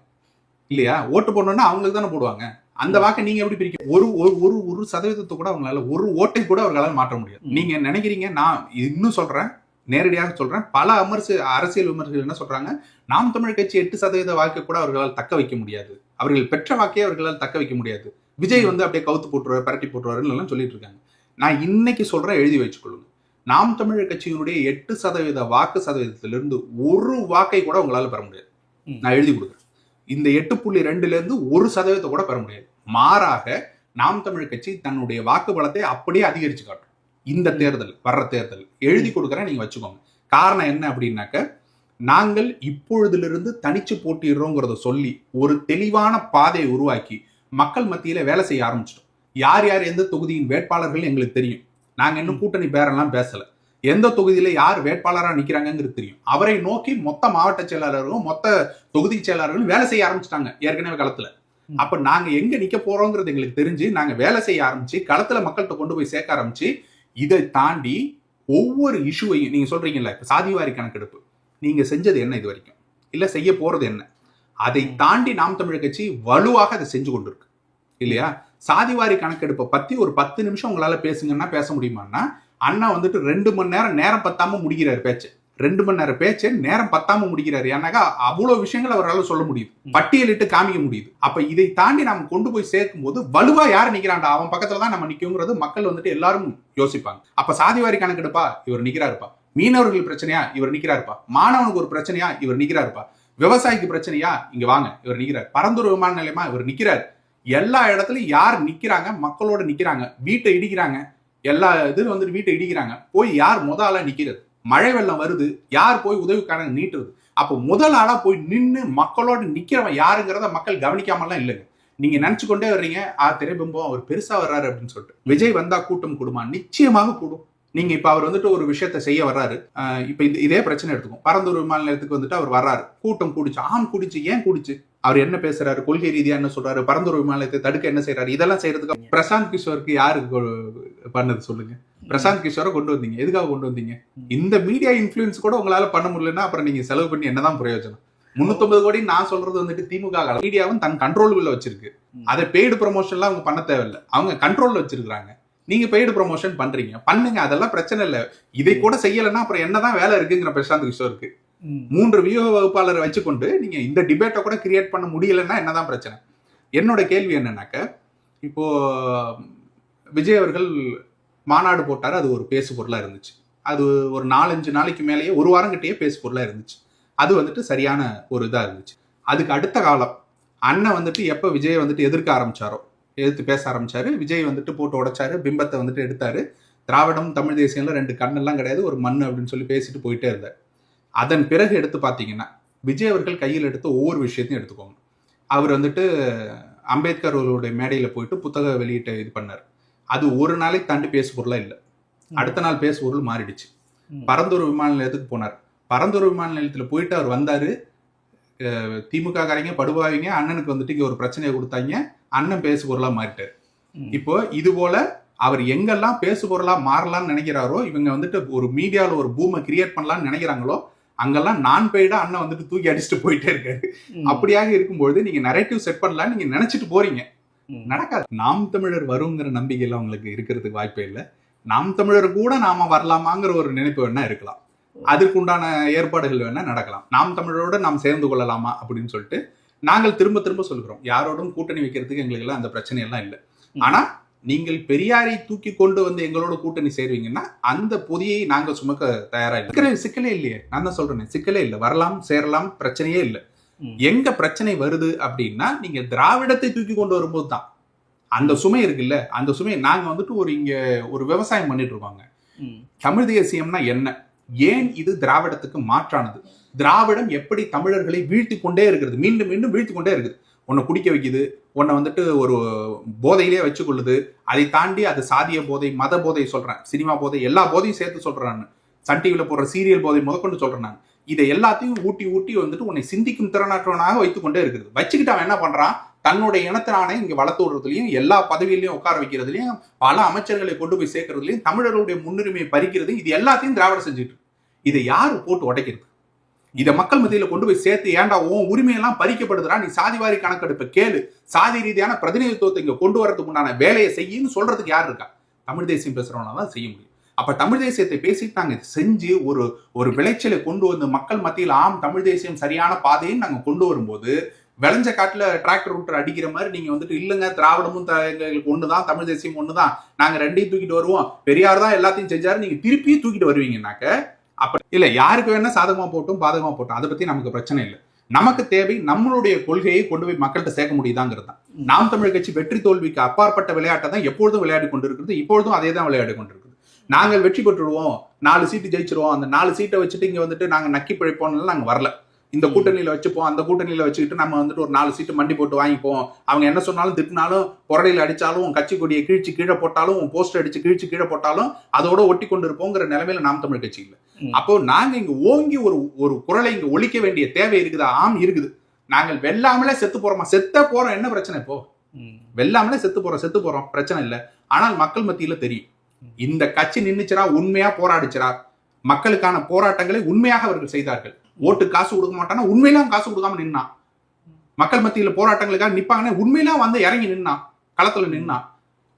இல்லையா? ஓட்டு போடணும்னா அவங்களுக்கு தானே போடுவாங்க. அந்த வாக்கை நீங்க எப்படி பிரிக்க ஒரு ஒரு ஒரு சதவீதத்தை கூட அவங்களால ஒரு ஓட்டை கூட அவர்களால மாற்ற முடியாது. நீங்க நினைக்கிறீங்க? நான் இன்னும் சொல்றேன். நேரடியாக சொல்றேன். பல அமர்ச அரசியல் விமர்சகர்கள் என்ன சொல்றாங்க? நாம் தமிழ் கட்சி எட்டு சதவீத வாக்கை கூட அவர்களால் தக்க வைக்க முடியாது. அவர்கள் பெற்ற வாக்கை அவர்களால் தக்க வைக்க முடியாது. விஜய் வந்து அப்படியே கவுத்து போட்டுருவார் பரட்டி போட்டுருவாருன்னு எல்லாம் சொல்லிட்டு இருக்காங்க. நான் இன்னைக்கு சொல்றேன் எழுதி வச்சுக்கொள்ளுங்க நாம் தமிழர் கட்சியினுடைய எட்டு சதவீத வாக்கு சதவீதத்திலிருந்து ஒரு வாக்கை கூட உங்களால பெற முடியாது. நான் எழுதி கொடுக்குறேன். இந்த எட்டு புள்ளி ரெண்டுல இருந்து ஒரு சதவீதத்தை கூட பெற முடியாது. மாறாக நாம் தமிழர் கட்சி தன்னுடைய வாக்கு பலத்தை அப்படியே அதிகரிச்சு காட்டும். இந்த. தேர்தல் வர்ற தேர்தல் எழுதி கொடுக்குறேன் நீங்க வச்சுக்கோங்க. காரணம் என்ன அப்படின்னாக்க நாங்கள் இப்பொழுதிலிருந்து தனிச்சு போட்டிடுறோங்கிறத சொல்லி ஒரு தெளிவான பாதையை உருவாக்கி மக்கள் மத்தியில வேலை செய்ய ஆரம்பிச்சிட்டோம். யார் யார் எந்த தொகுதியின் வேட்பாளர்கள் எங்களுக்கு தெரியும். நாங்க இன்னும் கூட்டணி பேரெல்லாம் பேசல. எந்த தொகுதியில யார் வேட்பாளரா நிக்கிறாங்கிறது தெரியும். அவரை நோக்கி மொத்த மாவட்ட செயலாளர்களும் மொத்த தொகுதி செயலாளர்களும் வேலை செய்ய ஆரம்பிச்சிட்டாங்க ஏற்கனவே களத்துல. அப்ப நாங்க எங்க நிக்க போறோங்கிறது எங்களுக்கு தெரிஞ்சு நாங்க வேலை செய்ய ஆரம்பிச்சு களத்துல மக்கள்கிட்ட கொண்டு போய் சேர்க்க ஆரம்பிச்சு இதை தாண்டி ஒவ்வொரு இஷ்யூவையும் நீங்க சொல்றீங்கல்ல இப்ப சாதிவாரி கணக்கெடுப்பு. நீங்க செஞ்சது என்ன இது வரைக்கும்? இல்ல செய்ய போறது என்ன? அதை. தாண்டி நாம் தமிழர் கட்சி வலுவாக அதை செஞ்சு கொண்டிருக்கு. இல்லையா? சாதிவாரி கணக்கெடுப்பை பத்தி ஒரு பத்து நிமிஷம் உங்களால பேசுங்கன்னா பேச முடியுமான்னா அண்ணா வந்துட்டு ரெண்டு மணி நேரம் நேரம் பத்தாம முடிக்கிறாரு பேச்சு. ரெண்டு மணி நேரம் பேச்சு நேரம் பத்தாம முடிக்கிறாரு ஏன்னாக்கா அவ்வளவு விஷயங்கள் அவரால் சொல்ல முடியுது. பட்டியலிட்டு காமிக்க முடியுது. அப்ப இதை தாண்டி நம்ம கொண்டு போய் சேர்க்கும் போது வலுவா யார் நிக்கிறான்டா அவன் பக்கத்துல தான் நம்ம நிக்குங்கிறது மக்கள் வந்துட்டு எல்லாரும் யோசிப்பாங்க. அப்ப சாதிவாரி கணக்கெடுப்பா? இவர் நிக்கிறாருப்பா. மீனவர்கள் பிரச்சனையா? இவர் நிக்கிறாருப்பா. மாணவனுக்கு ஒரு பிரச்சனையா? இவர் நிக்கிறாருப்பா. விவசாயிக்கு பிரச்சனையா? இங்க வாங்க இவர் நிக்கிறார். பரந்தூர் விமான நிலையமா? இவர் நிக்கிறார். எல்லா இடத்துலயும் யார் நிக்கிறாங்க? மக்களோட நிக்கிறாங்க. வீட்டை இடிக்கிறாங்க. எல்லா இதுல வந்துட்டு வீட்டை இடிக்கிறாங்க. போய் யார் முத ஆளா நிக்கிறது? மழை வெள்ளம் வருது யார் போய் உதவிக்கான நீட்டுறது? அப்போ முதல் ஆளா போய் நின்னு மக்களோட நிக்கிறவன் யாருங்கிறத மக்கள் கவனிக்காமலாம் இல்லைங்க. நீங்க நினைச்சு கொண்டே வர்றீங்க ஆ திரைபிம்பம் அவர் பெருசா வர்றாரு அப்படின்னு சொல்லிட்டு. விஜய் வந்தா கூட்டம் கூடுமா? நிச்சயமாக கூடும். நீங்க இப்ப அவர் வந்துட்டு ஒரு விஷயத்த செய்ய வர்றாரு. இப்ப இது- பிரச்சனை எடுத்துக்கும் பரந்தூர் விமான நிலையத்துக்கு வந்துட்டு அவர் வர்றாரு. கூட்டம் கூடிச்சு ஆம் கூடிச்சு ஏன் கூடிச்சு? அவர் என்ன பேசுறாரு? கொள்கை ரீதியா என்ன சொல்றாரு? பரந்தூர் விமான நிலையத்தை தடுக்க என்ன செய்யறாரு இதெல்லாம் செய்யறதுக்கு பிரசாந்த் கிஷோருக்கு யாருக்கு பண்ணது சொல்லுங்க. பிரசாந்த் கிஷோரை கொண்டு வந்தீங்க. எதுக்காக கொண்டு வந்தீங்க? இந்த மீடியா இன்ஃபுளுன்ஸ் கூட உங்களால பண்ண முடியலன்னா அப்புறம் நீங்க செலவு பண்ணி என்னதான் பிரயோஜனம்? முன்னூத்தொன்பது கோடி நான் சொல்றது வந்துட்டு திமுக மீடியாவும் தன் கண்ட்ரோலுக்குள்ள வச்சிருக்கு. அதை பெய்டு ப்ரொமோஷன்லாம் அவங்க பண்ண தேவையில்லை. அவங்க கண்ட்ரோல்ல வச்சிருக்காங்க நீங்க பெய்டு ப்ரொமோஷன் பண்றீங்க. பண்ணுங்க. அதெல்லாம் பிரச்சனை இல்ல. இதை கூட செய்யலைன்னா அப்புறம் என்னதான் வேலை இருக்குங்கிற பிரசாந்த் கிஷோருக்கு. மூன்று வியூக வகுப்பாளரை வச்சுக்கொண்டு நீங்க இந்த டிபேட்டை கூட கிரியேட் பண்ண முடியலன்னா என்னதான் பிரச்சனை? என்னோட கேள்வி என்னன்னாக்க இப்போ விஜய் அவர்கள் மாநாடு போட்டார் அது ஒரு பேசு பொருளாக இருந்துச்சு. அது ஒரு நாலஞ்சு நாளைக்கு மேலேயே ஒரு வாரம் கிட்டேயே பேசு பொருளாக இருந்துச்சு. அது வந்துட்டு சரியான ஒரு இதாக இருந்துச்சு. அதுக்கு அடுத்த காலம் அண்ணன் வந்துட்டு எப்போ விஜய் வந்துட்டு எதிர்க்க ஆரம்பிச்சாரோ எதிர்த்து பேச ஆரம்பிச்சாரு. விஜய் வந்துட்டு போட்டு உடைச்சாரு பிம்பத்தை வந்துட்டு எடுத்தாரு. திராவிடம் தமிழ் தேசியம்ல ரெண்டு கண்ணெல்லாம் கிடையாது ஒரு மண் அப்படின்னு சொல்லி பேசிட்டு போயிட்டே இருந்தார். அதன் பிறகு எடுத்து பார்த்தீங்கன்னா விஜய் அவர்கள் கையில் எடுத்த ஒவ்வொரு விஷயத்தையும் எடுத்துக்கோங்க. அவர் வந்துட்டு அம்பேத்கர் அவர்களுடைய மேடையில் போயிட்டு புத்தக வெளியிட்ட இது பண்ணார். அது ஒரு நாளைக்கு தாண்டி பேசு பொருளா இல்லை அடுத்த நாள் பேசு பொருள் மாறிடுச்சு. பரந்தூர் விமான நிலையத்துக்கு போனார் பரந்தூர் விமான நிலையத்தில் போயிட்டு அவர் வந்தாரு திமுக காரங்க படுபாவிங்க அண்ணனுக்கு வந்துட்டு இங்க ஒரு பிரச்சனையை கொடுத்தாங்க அண்ணன் பேசு பொருளா மாறிட்டாரு. இப்போ இது போல அவர் எங்கெல்லாம் பேசு பொருளா மாறலாம்னு நினைக்கிறாரோ இவங்க வந்துட்டு ஒரு மீடியால ஒரு பூமை கிரியேட் பண்ணலாம்னு நினைக்கிறாங்களோ அங்கெல்லாம் நான் பெய்டா அண்ணன் வந்துட்டு தூக்கி அடிச்சுட்டு போயிட்டே இருக்காரு. அப்படியாக இருக்கும்பொழுது நீங்க நரேட்டிவ் செட் பண்ணலாம் நீங்க நினைச்சிட்டு போறீங்க. நடக்காது. நாம் தமிழர் வருங்கிற நம்பிக்கை எல்லாம் உங்களுக்கு இருக்கிறதுக்கு வாய்ப்பே இல்லை. நாம் தமிழர் கூட நாம வரலாமாங்கிற ஒரு நினைப்பு வேணா இருக்கலாம். அதற்குண்டான ஏற்பாடுகள் வேணா நடக்கலாம். நாம் தமிழரோட நாம் சேர்ந்து கொள்ளலாமா அப்படின்னு சொல்லிட்டு நாங்கள் திரும்ப திரும்ப சொல்கிறோம். யாரோடும் கூட்டணி வைக்கிறதுக்கு எங்களுக்கு எல்லாம் அந்த பிரச்சனை எல்லாம் இல்லை. ஆனா நீங்கள் பெரியாரை தூக்கி கொண்டு வந்து எங்களோட கூட்டணி சேருவீங்கன்னா அந்த பொதியை நாங்க சுமக்க தயாரா இல்லை. சிக்கலே இல்லையே. நான் தான் சொல்றேன் சிக்கலே இல்லை. வரலாம் சேரலாம் பிரச்சனையே இல்லை. எங்க பிரச்சனை வருது அப்படின்னா நீங்க திராவிடத்தை தூக்கி கொண்டு வரும்போது தான் அந்த சுமை இருக்குல்ல அந்த சுமையை நாங்க வந்துட்டு ஒரு இங்க ஒரு விவசாயம் பண்ணிட்டு இருக்கோங்க. ம். தமிழ் தேசியம்னா என்ன? ஏன் இது திராவிடத்துக்கு மாற்றானது? திராவிடம் எப்படி தமிழர்களை வீழ்த்தி கொண்டே இருக்கிறது? மீண்டும் மீண்டும் வீழ்த்தி கொண்டே இருக்குது. உன்னை குடிக்க வைக்குது உன்னை வந்துட்டு ஒரு போதையிலே வச்சு கொள்ளுது அதை தாண்டி அது சாதிய போதை மத போதை சொல்றேன். சினிமா போதை எல்லா போதையும் சேர்த்து சொல்றேன் நான். சன் டிவியில் போடுற சீரியல் போதை முதற்கொண்டு சொல்றேன் நான். இதை எல்லாத்தையும் ஊட்டி ஊட்டி வந்துட்டு உன்னை சிந்திக்கும் திறனற்றவனாக வைத்துக்கொண்டே இருக்குது வச்சுக்கிட்டு அவன் என்ன பண்றான்? தன்னுடைய இனத்தினானே இங்க வளர்த்து விடுறதுலயும் எல்லா பதவியிலையும் உட்கார வைக்கிறதுலயும் பல அமைச்சர்களை கொண்டு போய் சேர்க்கறதுலயும் தமிழர்களுடைய முன்னுரிமையை பறிக்கிறது இது எல்லாத்தையும் திராவிட செஞ்சுட்டு இதை யாரு போட்டு உடைக்கிறது? இதை மக்கள் மத்தியில கொண்டு போய் சேர்த்து ஏன்டா உன் உரிமையெல்லாம் பறிக்கப்படுதுடா? நீ சாதிவாரி கணக்கெடுப்பை கேளு. சாதி ரீதியான பிரதிநிதித்துவத்தை இங்க கொண்டு வரதுக்கு உண்டான வேலையை செய்யுன்னு சொல்றதுக்கு யார் இருக்கா? தமிழ் தேசியம் பேசுறவனா தான் செய்ய முடியும். அப்ப தமிழ் தேசியத்தை பேசிட்டு நாங்க செஞ்சு ஒரு ஒரு விளைச்சலை கொண்டு வந்து மக்கள் மத்தியில் ஆம் தமிழ் தேசியம் சரியான பாதைன்னு நாங்க கொண்டு வரும்போது விளைஞ்ச காட்டுல டிராக்டர் விட்டு அடிக்கிற மாதிரி நீங்க வந்துட்டு இல்லைங்க திராவிடமும் எங்களுக்கு ஒண்ணுதான் தமிழ் தேசியம் ஒண்ணுதான் நாங்க ரெண்டையும் தூக்கிட்டு வருவோம் பெரியார் தான் எல்லாத்தையும் செஞ்சாரு நீங்க திருப்பியும் தூக்கிட்டு வருவீங்கன்னாக்க அப்ப இல்ல யாருக்கு வேணா சாதகமா போட்டும் பாதகமா போட்டும் அதை பத்தி நமக்கு பிரச்சனை இல்லை. நமக்கு தேவை நம்மளுடைய கொள்கையை கொண்டு போய் மக்கள்கிட்ட சேர்க்க முடியுதாங்கிறது தான். நாம் தமிழ் கட்சி வெற்றி தோல்விக்கு அப்பாற்பட்ட விளையாட்டை தான் எப்பொழுதும் விளையாடி கொண்டிருக்கிறது இப்பொழுதும் அதே தான் விளையாடி கொண்டிருக்குது நாங்கள் வெற்றி பெற்றுடுவோம். நாலு சீட்டு ஜெயிச்சிருவோம். அந்த நாலு சீட்டை வச்சுட்டு இங்க வந்துட்டு நாங்க நக்கி பிழைப்போம்னு நாங்க வரல. இந்த. கூட்டணியில வச்சுப்போம். அந்த கூட்டணியில வச்சுக்கிட்டு நம்ம வந்துட்டு ஒரு நாலு சீட்டு மண்டி போட்டு வாங்கிப்போம். அவங்க என்ன சொன்னாலும் திட்டினாலும் புரடையில் அடிச்சாலும் உன் கட்சி கொடியை கிழிச்சு கீழே போட்டாலும் போஸ்டர் அடிச்சு கிழிச்சு கீழே போட்டாலும் அதோட ஒட்டி கொண்டு இருப்போங்கிற நிலைமையில நாம் தமிழ் கட்சி இல்லை. அப்போ நாங்க இங்க ஓங்கி ஒரு ஒரு குரலை இங்க ஒழிக்க வேண்டிய தேவை இருக்குதா. ஆம் இருக்குது. நாங்கள் வெல்லாமலே செத்து போறோமா? செத்த போறோம். என்ன பிரச்சனை இப்போ. வெல்லாமலே செத்து போறோம். செத்து போறோம். பிரச்சனை இல்ல. ஆனால் மக்கள் மத்தியில தெரியும். இந்த கட்சி நின்னுச்சுரா உண்மையா போராடிச்சுரா மக்களுக்கான போராட்டங்களை உண்மையாக அவர்கள் செய்தார்கள். ஓட்டு காசு கொடுக்க மாட்டானா உண்மையிலாம் காசு கொடுக்காம நின்னான். மக்கள் மத்தியில் போராட்டங்களுக்காக நிற்பாங்கன்னா உண்மையிலாம் வந்து இறங்கி நின்னான் களத்துல நின்னான்.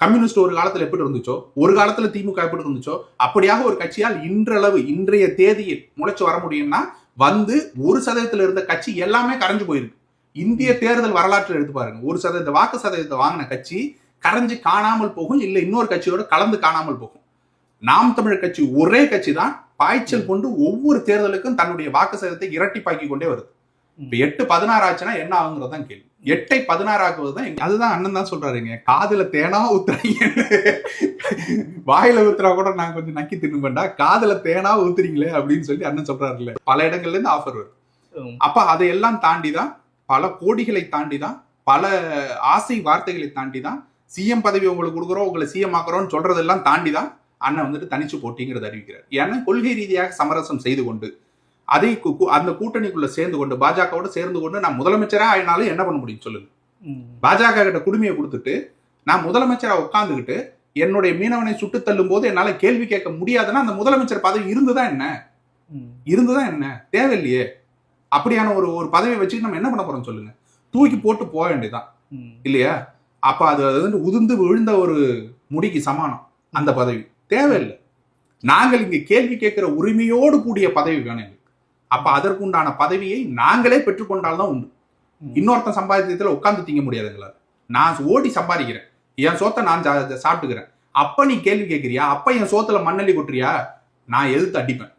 கம்யூனிஸ்ட் ஒரு காலத்துல எப்படி இருந்துச்சோ ஒரு காலத்துல திமுக எப்படி இருந்துச்சோ அப்படியாக ஒரு கட்சியால் இன்றளவு இன்றைய தேதியில் முளைச்சு வர முடியும்னா வந்து ஒரு சதவீதத்தில் இருந்த கட்சி எல்லாமே கரைஞ்சு போயிருக்கு. இந்திய தேர்தல் வரலாற்றில் எடுத்து பாருங்க ஒரு சதவீத வாக்கு சதவீதத்தை வாங்கின கட்சி கரைஞ்சு காணாமல் போகும் இல்ல இன்னொரு கட்சியோட கலந்து காணாமல் போகும். நாம் தமிழர் கட்சி ஒரே கட்சி தான் பாய்ச்சல் கொண்டு ஒவ்வொரு தேர்தலுக்கும் தன்னுடைய வாக்கு சதவீதத்தை இரட்டிப்பாக்கி கொண்டே வருது. இப்ப எட்டு பதினாறு ஆச்சுன்னா என்ன ஆகுங்கிறது தான் கேள்வி. எட்டை பதினாறு ஆக்குவது தான் அதுதான் அண்ணன் தான் சொல்றாருங்க காதுல தேனா ஊத்துறீங்க வாயில ஊத்துறா கூட நான் கொஞ்சம் நக்கி தின்னுபண்டா காதுல தேனா ஊத்துறீங்களே அப்படின்னு சொல்லி அண்ணன் சொல்றாருல்ல. பல இடங்கள்ல இருந்து ஆஃபர் வருது. ம். அப்ப அதையெல்லாம் தாண்டி தான் பல கோடிகளை தாண்டி தான் பல ஆசை வார்த்தைகளை தாண்டி தான் சிஎம் பதவி உங்களுக்கு கொடுக்குறோம் உங்களை சிஎம் ஆக்குறோம்னு சொல்றதெல்லாம் தாண்டி தான் அண்ணன் வந்துட்டு தனிச்சு போட்டிங்கிறத அறிவிக்கிறார். ஏன்னா கொள்கை ரீதியாக சமரசம் செய்து கொண்டு அதை அந்த கூட்டணிக்குள்ள சேர்ந்து கொண்டு பாஜகவோட சேர்ந்து கொண்டு நான் முதலமைச்சரா ஆயினாலும் என்ன பண்ண முடியும் சொல்லுங்க. பாஜக கிட்ட குடுமையை கொடுத்துட்டு நான் முதலமைச்சரா உட்கார்ந்துகிட்டு என்னுடைய மீனவனை சுட்டு தள்ளும் போது என்னால கேள்வி கேட்க முடியாதுன்னா அந்த முதலமைச்சர் பதவி இருந்துதான் என்ன? ம். இருந்துதான் என்ன? தேவையில்லையே. அப்படியான ஒரு ஒரு பதவியை வச்சுட்டு நம்ம என்ன பண்ண போறோம் சொல்லுங்க. தூக்கி போட்டு போக வேண்டியதுதான். ம். இல்லையா? அப்ப அது வந்து உதிர்ந்து விழுந்த ஒரு முடிக்கு சமானம். அந்த பதவி. தேவையில்லை. நாங்கள் இங்க கேள்வி கேட்கிற உரிமையோடு கூடிய பதவி வேணும் எங்களுக்கு. அப்ப அதற்குண்டான பதவியை நாங்களே பெற்றுக்கொண்டால்தான் உண்டு. ம். இன்னொருத்தன் சம்பாதிச்சதுல உட்கார்ந்து திங்க முடியாது எங்களால். நான் ஓடி சம்பாதிக்கிறேன். என் சோத்தை நான் சாப்பிட்டுக்கிறேன். அப்ப நீ கேள்வி கேட்கிறியா? அப்ப என் சோத்துல மண்ணள்ளி கொட்டுறியா? நான் எதிர்த்து அடிப்பேன்.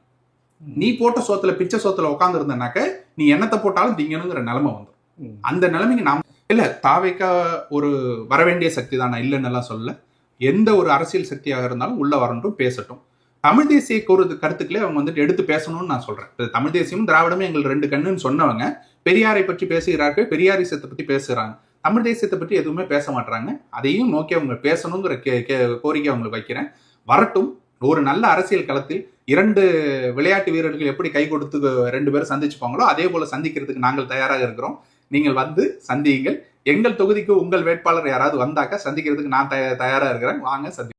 நீ போட்ட சோத்துல பிச்சை சோத்துல உட்கார்ந்து இருந்தனாக்க நீ என்னத்தை போட்டாலும் திங்கணுங்கிற நிலைமை வந்துடும். அந்த நிலைமைக்கு நாம் இல்லை தாவைக்கா ஒரு வரவேண்டிய சக்தி தான் நான் இல்லைன்னு எல்லாம் சொல்ல எந்த ஒரு அரசியல் சக்தியாக இருந்தாலும் உள்ள வரட்டும் பேசட்டும். தமிழ் தேசிய கூறுது கருத்துக்களே அவங்க வந்துட்டு எடுத்து பேசணும்னு நான் சொல்றேன். தமிழ் தேசியமும் திராவிடமும் எங்கள் ரெண்டு கண்ணுன்னு சொன்னவங்க பெரியாரை பற்றி பேசுகிறார்கள் பெரியாரிசத்தை பற்றி பேசுகிறாங்க. தமிழ் தேசியத்தை பற்றி எதுவுமே பேச மாட்டாங்க அதையும் நோக்கி அவங்க பேசணுங்கிற கே கே- கோரிக்கை அவங்களுக்கு வைக்கிறேன். வரட்டும் ஒரு நல்ல அரசியல் களத்தில் இரண்டு விளையாட்டு வீரர்கள் எப்படி கை கொடுத்து ரெண்டு பேரும் சந்திச்சுப்பாங்களோ அதே போல சந்திக்கிறதுக்கு நாங்கள் தயாராக இருக்கிறோம். நீங்கள் வந்து சந்தியுங்கள். எங்கள் தொகுதிக்கு உங்கள் வேட்பாளர் யாராவது வந்தாக்க சந்திக்கிறதுக்கு நான் தயாராக தயாரா இருக்கிறேன். வாங்க சந்தி